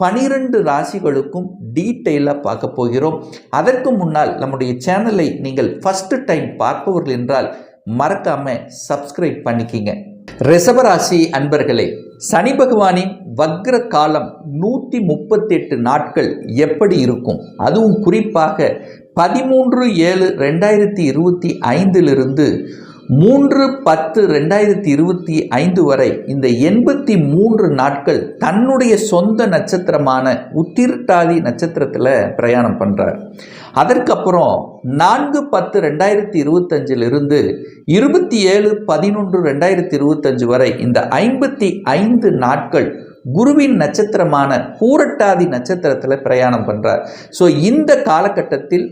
பனிரெண்டு ராசிகளுக்கும் டீட்டெயிலாக பார்க்க போகிறோம். அதற்கு முன்னால் நம்முடைய சேனலை நீங்கள் ஃபஸ்ட்டு டைம் பார்ப்பவர்கள் என்றால் மறக்காமல் சப்ஸ்கிரைப் பண்ணிக்கிங்க. ரிஷபராசி அன்பர்களே சனி பகவானின் வக்ர காலம் நூற்றி முப்பத்தெட்டு நாட்கள் எப்படி இருக்கும்? அதுவும் குறிப்பாக பதிமூன்று ஏழு ரெண்டாயிரத்தி இருபத்தி ஐந்திலிருந்து மூன்று பத்து ரெண்டாயிரத்தி இருபத்தி ஐந்து வரை இந்த எண்பத்தி மூன்று நாட்கள் தன்னுடைய சொந்த நட்சத்திரமான உத்திரட்டாதி நட்சத்திரத்தில் பிரயாணம் பண்ணுறார் அதற்கப்புறம் நான்கு பத்து ரெண்டாயிரத்தி இருபத்தஞ்சிலிருந்து இருபத்தி ஏழு பதினொன்று ரெண்டாயிரத்தி இருபத்தஞ்சு வரை இந்த ஐம்பத்தி ஐந்து நாட்கள் குருவின் நட்சத்திரமான பூரட்டாதி நட்சத்திரத்தில் பிரயாணம் பண்ணுறார் ஸோ இந்த காலகட்டத்தில்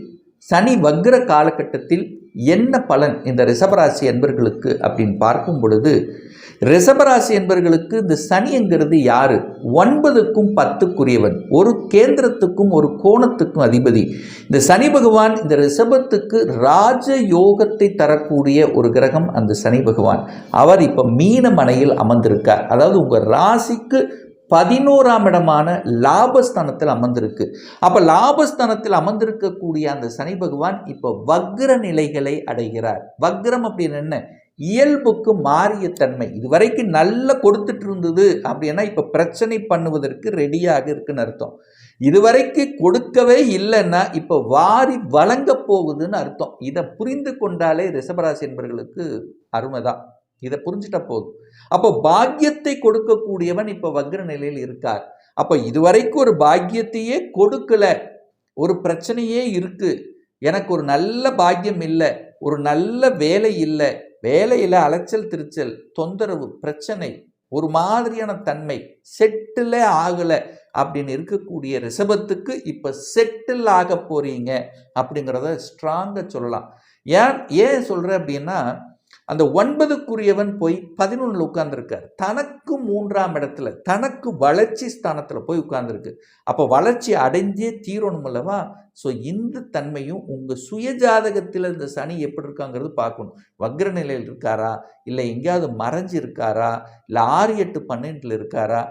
சனி வக்ர காலகட்டத்தில் என்ன பலன் இந்த ரிஷபராசி என்பர்களுக்கு அப்படின்னு பார்க்கும் பொழுது ரிஷபராசி என்பர்களுக்கு இந்த சனிங்கிறது யாரு? ஒன்பதுக்கும் பத்துக்குரியவன். ஒரு கேந்திரத்துக்கும் ஒரு கோணத்துக்கும் அதிபதி. இந்த சனி பகவான் இந்த ரிஷபத்துக்கு ராஜ யோகத்தை தரக்கூடிய ஒரு கிரகம் அந்த சனி பகவான். அவர் இப்போ மீன மனையில் அமர்ந்திருக்கார். அதாவது உங்கள் ராசிக்கு பதினோராம் இடமான லாபஸ்தானத்தில் அமர்ந்திருக்கு. அப்போ லாபஸ்தானத்தில் அமர்ந்திருக்கக்கூடிய அந்த சனி பகவான் இப்போ வக்ர நிலைகளை அடைகிறார். வக்ரம் அப்படின்னு என்ன? இயல்புக்கு மாறிய தன்மை. இதுவரைக்கும் நல்ல கொடுத்துட்டு இருந்தது அப்படின்னா இப்போ பிரச்சனை பண்ணுவதற்கு ரெடியாக இருக்குன்னு அர்த்தம். இதுவரைக்கு கொடுக்கவே இல்லைன்னா இப்போ வாரி வழங்க போகுதுன்னு அர்த்தம். இதை புரிந்து கொண்டாலே ரிஷபராசி என்பவர்களுக்கு அருமைதான் இதை புரிஞ்சுட்டா போதும். அப்போ பாக்கியத்தை கொடுக்கக்கூடியவன் இப்போ வக்ர நிலையில் இருக்கார். அப்போ இதுவரைக்கும் ஒரு பாக்கியத்தையே கொடுக்கல. ஒரு பிரச்சனையே இருக்கு. எனக்கு ஒரு நல்ல பாக்கியம் இல்லை. ஒரு நல்ல வேலை இல்லை. வேலையில் அலைச்சல் திருச்சல் தொந்தரவு பிரச்சனை ஒரு மாதிரியான தன்மை செட்டிலே ஆகலை அப்படின்னு இருக்கக்கூடிய ரிஷபத்துக்கு இப்போ செட்டில் ஆக போறீங்க அப்படிங்கிறத ஸ்ட்ராங்காக சொல்லலாம். ஏன் ஏன் சொல்கிறேன் அப்படின்னா அந்த ஒன்பதுக்குரியவன் போய் பதினொன்றில் உட்கார்ந்துருக்கார். தனக்கு மூன்றாம் இடத்துல தனக்கு வளர்ச்சி ஸ்தானத்தில் போய் உட்கார்ந்துருக்கு. அப்போ வளர்ச்சி அடைஞ்சே தீரணும் அல்லவா? ஸோ இந்த தன்மையும் உங்கள் சுயஜாதகத்தில் இந்த சனி எப்படி இருக்காங்கிறது பார்க்கணும். வக்ர நிலையில் இருக்காரா? இல்லை எங்கேயாவது மறைஞ்சு இருக்காரா இல்லை ஆறு எட்டு பன்னெண்டில் இருக்காரா?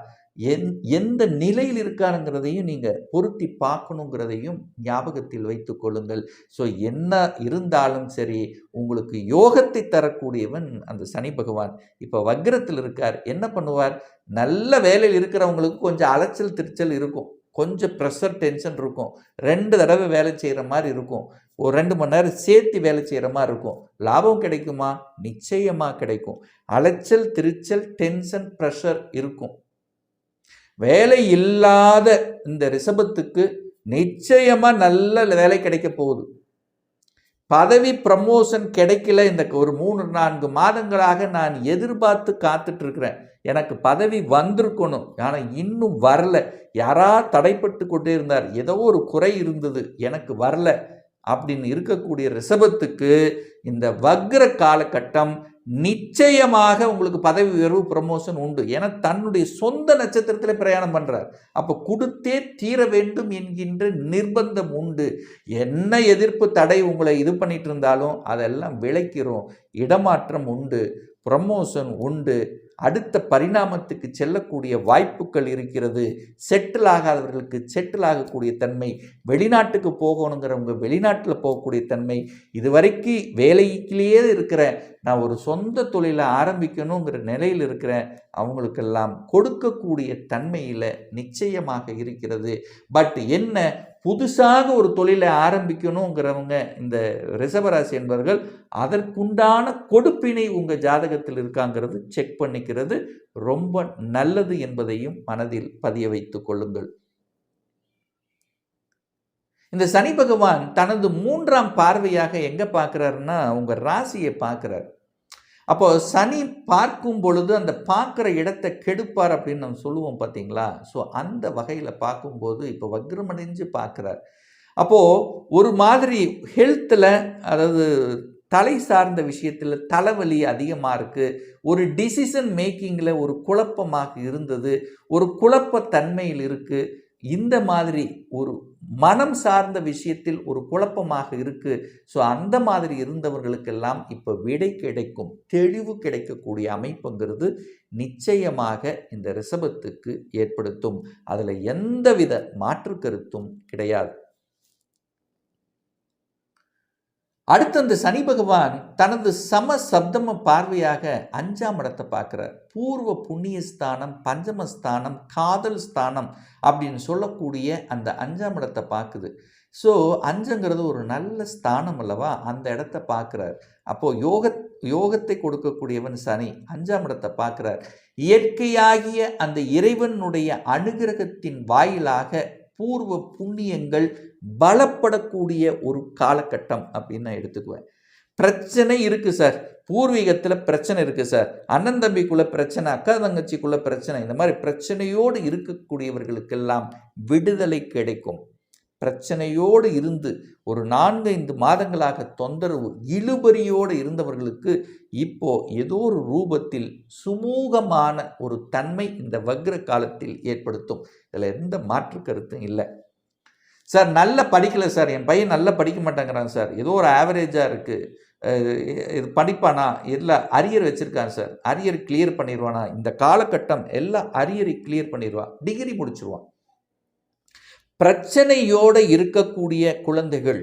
எந் எந்த நிலையில் இருக்காருங்கிறதையும் நீங்கள் பொருத்தி பார்க்கணுங்கிறதையும் ஞாபகத்தில் வைத்து கொள்ளுங்கள். ஸோ என்ன இருந்தாலும் சரி உங்களுக்கு யோகத்தை தரக்கூடியவன் அந்த சனி பகவான். இப்போ வக்ரத்தில் இருக்கார் என்ன பண்ணுவார்? நல்ல வேலையில் இருக்கிறவங்களுக்கு கொஞ்சம் அலைச்சல் திருச்சல் இருக்கும். கொஞ்சம் ப்ரெஷர் டென்ஷன் இருக்கும். ரெண்டு தடவை வேலை செய்கிற மாதிரி இருக்கும். ஒரு ரெண்டு மணி நேரம் சேர்த்து வேலை செய்கிற மாதிரி இருக்கும். லாபம் கிடைக்குமா? நிச்சயமாக கிடைக்கும். அலைச்சல் திருச்சல் டென்ஷன் ப்ரெஷர் இருக்கும். வேலை இல்லாத இந்த ரிஷபத்துக்கு நிச்சயமாக நல்ல வேலை கிடைக்க போகுது. பதவி ப்ரமோஷன் கிடைக்கல இந்த ஒரு மூணு நான்கு மாதங்களாக நான் எதிர்பார்த்து காத்துட்ருக்கிறேன். எனக்கு பதவி வந்திருக்கணும். ஆனால் இன்னும் வரல. யாரா தடைப்பட்டு கொண்டே இருந்தார். ஏதோ ஒரு குறை இருந்தது. எனக்கு வரல. அப்படின்னு இருக்கக்கூடிய ரிஷபத்துக்கு இந்த வக்ர காலகட்டம் நிச்சயமாக உங்களுக்கு பதவி உயர்வு ப்ரமோஷன் உண்டு. ஏன்னா தன்னுடைய சொந்த நட்சத்திரத்தில் பிரயாணம் பண்ணுறார் அப்போ கொடுத்தே தீர வேண்டும் என்கின்ற நிர்பந்தம் உண்டு. என்ன எதிர்ப்பு தடை உங்களை இது பண்ணிட்டு இருந்தாலும் அதெல்லாம் விளைக்கிறோம். இடமாற்றம் உண்டு. ப்ரமோஷன் உண்டு. அடுத்த பரிணாமத்துக்கு செல்லக்கூடிய வாய்ப்புகள் இருக்கிறது. செட்டில் ஆகாதவர்களுக்கு செட்டில் ஆகக்கூடிய தன்மை வெளிநாட்டுக்கு போகணுங்கிறவங்க வெளிநாட்டில் போகக்கூடிய தன்மை இதுவரைக்கு வேலைக்கிலேயே இருக்கிற நான் ஒரு சொந்த தொழிலை ஆரம்பிக்கணுங்கிற நிலையில் இருக்கிறேன் அவங்களுக்கெல்லாம் கொடுக்கக்கூடிய தன்மையில் நிச்சயமாக இருக்கிறது. பட் என்ன புதுசாக ஒரு தொழிலை ஆரம்பிக்கணுங்கிறவங்க இந்த ரிசவராசி என்பவர்கள் அதற்குண்டான கொடுப்பினை உங்கள் ஜாதகத்தில் இருக்காங்கிறது செக் பண்ணிக்கிறது. ரொம்ப நல்லது என்பதையும் மனதில் பதிய வைத்துக் கொள்ளுங்கள். இந்த சனி பகவான் தனது மூன்றாம் பார்வையாக எங்கே பார்க்குறாருன்னா உங்கள் ராசியை பார்க்குறாரு. அப்போ சனி பார்க்கும் பொழுது அந்த பார்க்குற இடத்தை கெடுப்பார் அப்படின்னு நம்ம சொல்லுவோம் பார்த்தீங்களா? ஸோ அந்த வகையில் பார்க்கும்போது இப்போ வக்ரமடைஞ்சு பார்க்குறார். அப்போது ஒரு மாதிரி ஹெல்த்தில் அதாவது தலை சார்ந்த விஷயத்தில் தலைவலி அதிகமாக இருக்குது ஒரு டிசிஷன் மேக்கிங்கில் ஒரு குழப்பமாக இருந்தது. ஒரு குழப்பத்தன்மையில் இருக்குது இந்த மாதிரி ஒரு மனம் சார்ந்த விஷயத்தில் ஒரு குழப்பமாக இருக்கு. ஸோ அந்த மாதிரி இருந்தவர்களுக்கெல்லாம் இப்போ விடை கிடைக்கும் தெளிவு கிடைக்கக்கூடிய அமைப்புங்கிறது நிச்சயமாக இந்த ரிஷபத்துக்கு ஏற்படுத்தும். அதில் எந்தவித மாற்று கருத்தும் கிடையாது. அடுத்து அந்த சனி பகவான் தனது சம சப்தம பார்வையாக அஞ்சாம் இடத்தை பார்க்குறார். பூர்வ புண்ணிய ஸ்தானம் பஞ்சமஸ்தானம் காதல் ஸ்தானம் அப்படின்னு சொல்லக்கூடிய அந்த அஞ்சாம் இடத்தை பார்க்குது. ஸோ அஞ்சுங்கிறது ஒரு நல்ல ஸ்தானம் அல்லவா? அந்த இடத்த பார்க்குறார். அப்போது யோக யோகத்தை கொடுக்கக்கூடியவன் சனி அஞ்சாம் இடத்தை பார்க்குறார். இயற்கையாகிய அந்த இறைவனுடைய அனுகிரகத்தின் வாயிலாக பூர்வ புண்ணியங்கள் பலப்படக்கூடிய ஒரு காலகட்டம் அப்படின்னு நான் எடுத்துக்குவேன். பிரச்சனை இருக்குது சார். பூர்வீகத்தில் பிரச்சனை இருக்குது சார். அண்ணன் தம்பிக்குள்ளே பிரச்சனை அக்கா தங்கச்சிக்குள்ள பிரச்சனை இந்த மாதிரி பிரச்சனையோடு இருக்கக்கூடியவர்களுக்கெல்லாம் விடுதலை கிடைக்கும். பிரச்சனையோடு இருந்து ஒரு நான்கு ஐந்து மாதங்களாக தொந்தரவு இழுபறியோடு இருந்தவர்களுக்கு இப்போ ஏதோ ஒரு ரூபத்தில் சுமூகமான ஒரு தன்மை இந்த வக்ர காலத்தில் ஏற்படுத்தும். இதில் எந்த மாற்று கருத்தும் இல்லை. சார் நல்லா படிக்கலை சார். என் பையன் நல்லா படிக்க மாட்டேங்கிறான் சார். ஏதோ ஒரு ஆவரேஜாக இருக்குது இது படிப்பானா? இல்லை அரியர் வச்சுருக்கான் சார். அரியர் கிளியர் பண்ணிடுவானா இந்த காலகட்டம் எல்லாம் அரியரை கிளியர் பண்ணிடுவான் டிகிரி முடிச்சிருவான் பிரச்சனையோடு இருக்கக்கூடிய குழந்தைகள்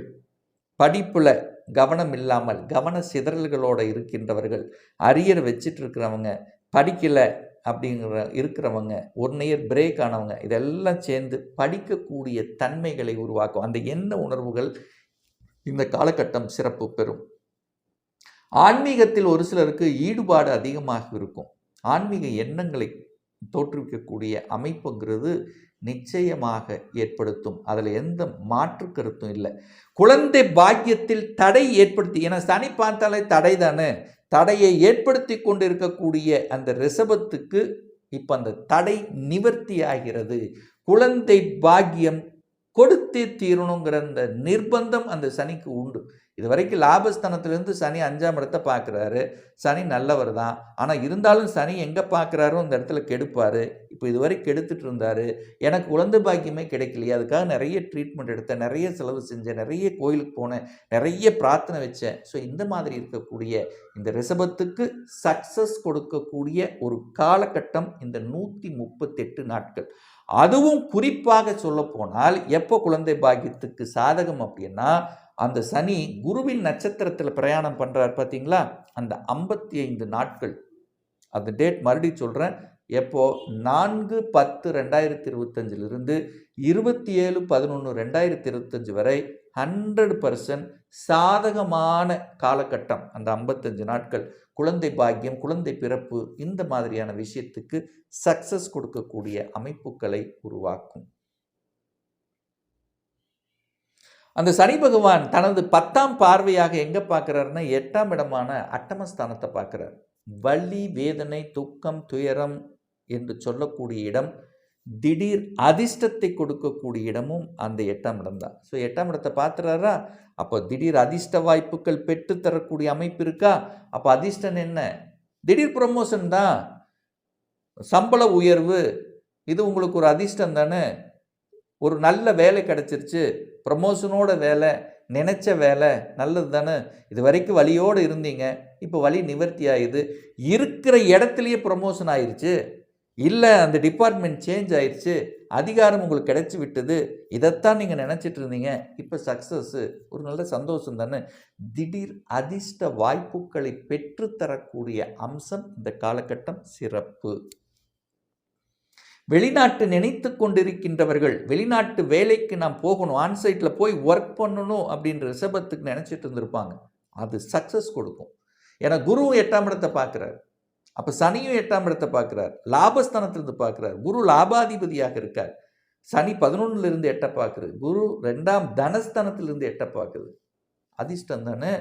படிப்பில் கவனம் இல்லாமல் கவன சிதறல்களோடு இருக்கின்றவர்கள் அரியர் வச்சிட்டு இருக்கிறவங்க படிக்கலை அப்படிங்கிற இருக்கிறவங்க ஒன் இயர் பிரேக் ஆனவங்க இதெல்லாம் சேர்ந்து படிக்கக்கூடிய தன்மைகளை உருவாக்கும். அந்த எண்ண உணர்வுகள் இந்த காலகட்டம் சிறப்பு பெறும். ஆன்மீகத்தில் ஒரு சிலருக்கு ஈடுபாடு அதிகமாக இருக்கும். ஆன்மீக எண்ணங்களை தோற்றுவிக்கக்கூடிய அமைப்புங்கிறது நிச்சயமாக ஏற்படுத்தும். அதில் எந்த மாற்று கருத்தும் இல்லை. குழந்தை பாக்கியத்தில் தடை ஏற்படுத்தி ஏன்னா சனி பார்த்தாலே தடை தானே தடையை ஏற்படுத்தி கொண்டிருக்கக்கூடிய அந்த ரிஷபத்துக்கு இப்போ அந்த தடை நிவர்த்தி ஆகிறது குழந்தை பாக்கியம் கொடுத்தே தீரணுங்கிற அந்த நிர்பந்தம் அந்த சனிக்கு உண்டு. இது வரைக்கும் லாபஸ்தானத்திலேருந்து சனி அஞ்சாம் இடத்தை பார்க்குறாரு. சனி நல்லவர் தான். ஆனால் இருந்தாலும் சனி எங்கே பார்க்குறாரோ அந்த இடத்துல கெடுப்பார். இப்போ இதுவரை கெடுத்துட்டு இருந்தார். எனக்கு குழந்தை பாக்கியமே கிடைக்கலையே. அதுக்காக நிறைய ட்ரீட்மெண்ட் எடுத்தேன். நிறைய செலவு செஞ்சேன். நிறைய கோயிலுக்கு போனேன். நிறைய பிரார்த்தனை வச்சேன். ஸோ இந்த மாதிரி இருக்கக்கூடிய இந்த ரிஷபத்துக்கு சக்ஸஸ் கொடுக்கக்கூடிய ஒரு காலகட்டம் இந்த நூற்றி முப்பத்தெட்டு நாட்கள். அதுவும் குறிப்பாக சொல்ல போனால் எப்போ குழந்தை பாக்கியத்துக்கு சாதகம் அப்படின்னா அந்த சனி குருவின் நட்சத்திரத்தில் பிரயாணம் பண்ணுறார் பார்த்தீங்களா அந்த ஐம்பத்தி ஐந்து நாட்கள். அந்த டேட் மறுபடியும் சொல்கிறேன் எப்போ? நான்கு பத்து ரெண்டாயிரத்தி இருபத்தஞ்சிலிருந்து இருபத்தி ஏழு பதினொன்று ரெண்டாயிரத்தி இருபத்தஞ்சி வரை ஹண்ட்ரட் பர்சன்ட் சாதகமான காலகட்டம். அந்த ஐம்பத்தஞ்சு நாட்கள். குழந்தை பாக்கியம் குழந்தை பிறப்பு இந்த மாதிரியான விஷயத்துக்கு சக்சஸ் கொடுக்கக்கூடிய அமைப்புகளை உருவாக்கும். அந்த சனி பகவான் தனது பத்தாம் பார்வையாக எங்கே பார்க்குறாருன்னா எட்டாம் இடமான அட்டமஸ்தானத்தை பார்க்குறார். வலி வேதனை துக்கம் துயரம் என்று சொல்லக்கூடிய இடம் திடீர் அதிர்ஷ்டத்தை கொடுக்கக்கூடிய இடமும் அந்த எட்டாம் இடம் தான் ஸோ எட்டாம் இடத்தை பார்த்துறாரா அப்போ திடீர் அதிர்ஷ்ட வாய்ப்புகள் பெற்று தரக்கூடிய அமைப்பு இருக்கா? அப்போ அதிர்ஷ்டம் என்ன? திடீர் ப்ரொமோஷன் தான். சம்பள உயர்வு இது உங்களுக்கு ஒரு அதிர்ஷ்டம் தானே ஒரு நல்ல வேலை கிடச்சிருச்சு. ப்ரமோஷனோட வேலை நினச்ச வேலை நல்லது தானே? இது வரைக்கும் வழியோடு இருந்தீங்க. இப்போ வழி நிவர்த்தி ஆகுது இருக்கிற இடத்துலையே ப்ரமோஷன் ஆயிடுச்சு இல்லை அந்த டிபார்ட்மெண்ட் சேஞ்ச் ஆயிடுச்சு அதிகாரம் உங்களுக்கு கிடைச்சி விட்டது. இதைத்தான் நீங்கள் நினச்சிட்டு இருந்தீங்க. இப்போ சக்ஸஸ்ஸு ஒரு நல்ல சந்தோஷம் தானே? திடீர் அதிர்ஷ்ட வாய்ப்புகளை பெற்றுத்தரக்கூடிய அம்சம் இந்த காலகட்டம் சிறப்பு. வெளிநாட்டு நினைத்து கொண்டிருக்கின்றவர்கள் வெளிநாட்டு வேலைக்கு நான் போகணும் ஆன்சைட்டில் போய் ஒர்க் பண்ணணும் அப்படின்ற ரிஷபத்துக்கு நினச்சிட்டு இருந்திருப்பாங்க. அது சக்ஸஸ் கொடுக்கும். ஏன்னா குருவும் எட்டாம் இடத்தை பார்க்குறாரு. அப்போ சனியும் எட்டாம் இடத்தை பார்க்குறார். லாபஸ்தானத்திலிருந்து பார்க்குறார். குரு லாபாதிபதியாக இருக்கார். சனி பதினொன்னுலேருந்து எட்ட பார்க்குறது குரு ரெண்டாம் தனஸ்தானத்திலிருந்து எட்ட பார்க்குது. அதிர்ஷ்டம் தானே?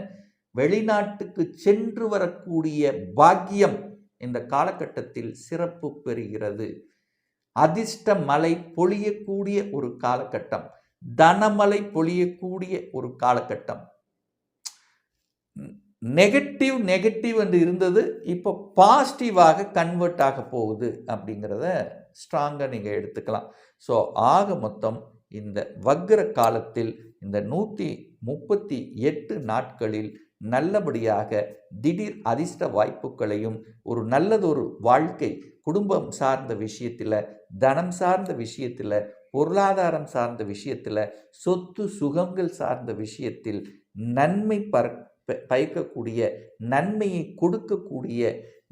வெளிநாட்டுக்கு சென்று வரக்கூடிய பாக்கியம் இந்த காலகட்டத்தில் சிறப்பு பெறுகிறது. அதிர்ஷ்ட மலை பொழியக்கூடிய ஒரு காலகட்டம். தனமலை பொழியக்கூடிய ஒரு காலகட்டம். நெகட்டிவ் நெகட்டிவ் என்று இருந்தது இப்போ பாசிட்டிவாக கன்வெர்ட் ஆக போகுது அப்படிங்கிறத ஸ்ட்ராங்காக நீங்கள் எடுத்துக்கலாம். ஸோ ஆக மொத்தம் இந்த வக்ர காலத்தில் இந்த நூற்றி முப்பத்தி எட்டு நாட்களில் நல்லபடியாக திடீர் அதிர்ஷ்ட வாய்ப்புகளையும் ஒரு நல்லதொரு வாழ்க்கை குடும்பம் சார்ந்த விஷயத்தில் தனம் சார்ந்த விஷயத்தில் பொருளாதாரம் சார்ந்த விஷயத்தில் சொத்து சுகங்கள் சார்ந்த விஷயத்தில் நன்மை பற பயக்கக்கூடிய நன்மையை கொடுக்கக்கூடிய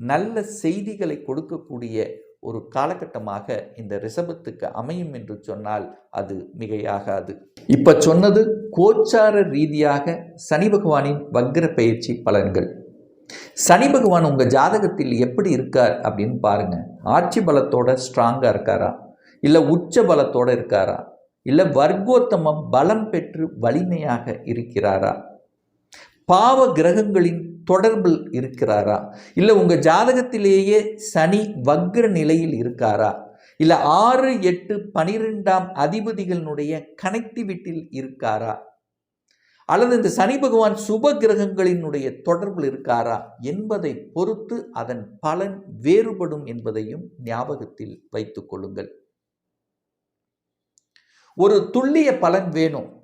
நல்ல செய்திகளை கொடுக்கக்கூடிய ஒரு காலகட்டமாக இந்த ரிஷபத்துக்கு அமையும் என்று சொன்னால் அது மிகையாகாது. இப்போ சொன்னது கோச்சார ரீதியாக சனி பகவானின் வக்ர பயிற்சி பலன்கள். சனி பகவான் உங்கள் ஜாதகத்தில் எப்படி இருக்கார் அப்படின்னு பாருங்க. ஆட்சி பலத்தோட ஸ்ட்ராங்காக இருக்காரா? இல்லை உச்ச பலத்தோட இருக்காரா? இல்லை வர்க்கோத்தமம் பலம் பெற்று வலிமையாக இருக்கிறாரா? பாவ கிரகங்களின் தொடர்பில் இருக்கிறாரா? இல்லை உங்கள் ஜாதகத்திலேயே சனி வக்ர நிலையில் இருக்காரா? இல்லை ஆறு எட்டு பனிரெண்டாம் அதிபதிகளினுடைய கனெக்டிவிட்டியில் இருக்காரா? அல்லது இந்த சனி பகவான் சுப கிரகங்களினுடைய தொடர்பில் இருக்காரா? என்பதை பொறுத்து அதன் பலன் வேறுபடும் என்பதையும் ஞாபகத்தில் வைத்துக் கொள்ளுங்கள். ஒரு துல்லிய பலன் வேணும்.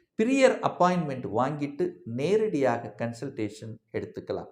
பிரியர் அப்பாயின்மெண்ட் வாங்கிட்டு நேரடியாக கன்சல்டேஷன் எடுத்துக்கலாம்.